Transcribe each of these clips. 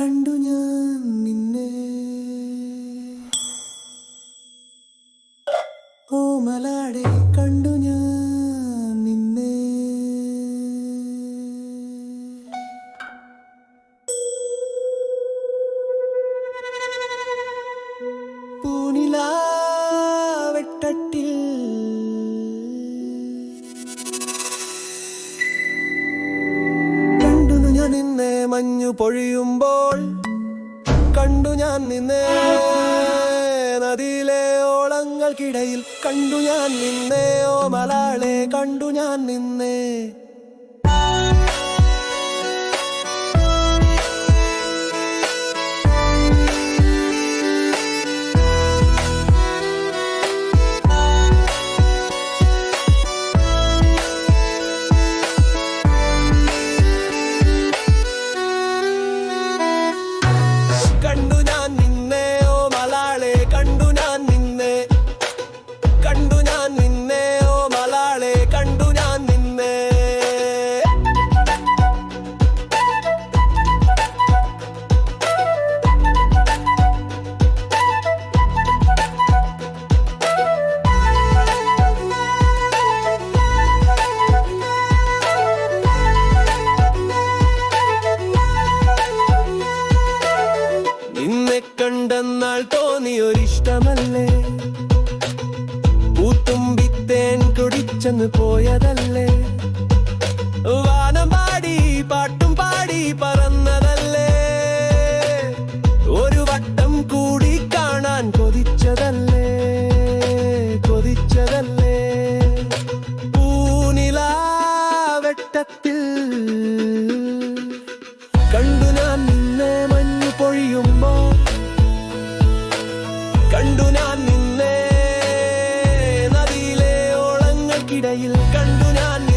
കണ്ടു ഞാൻ നിന്നെ. ഓമലാടെ കണ്ടു ഞാൻ പൊഴിയുമ്പോൾ കണ്ടു ഞാൻ നിന്നെ. നദിയിലെ ഓളങ്ങൾക്കിടയിൽ കണ്ടു ഞാൻ നിന്നെ. ഓ മലാളെ കണ്ടു ഞാൻ നിന്നെ. കുടിച്ചെന്ന് പോയതല്ലേ? വാനം കണ്ടു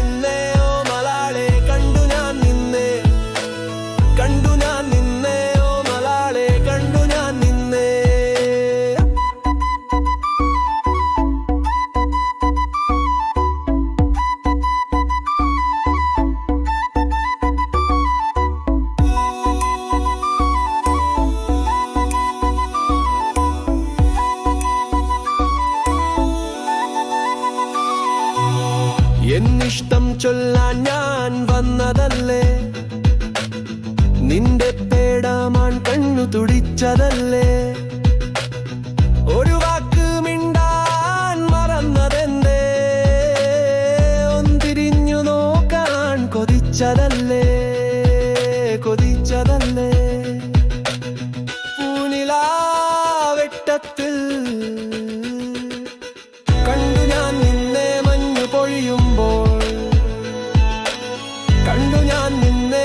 എന്നിഷ്ടം ചൊല്ലാൻ ഞാൻ വന്നതല്ലേ? നിന്റെ പേടാമാൻ കണ്ണു തുടിച്ചതല്ലേ? ഒരു കണ്ടു ഞാൻ നിന്നെ.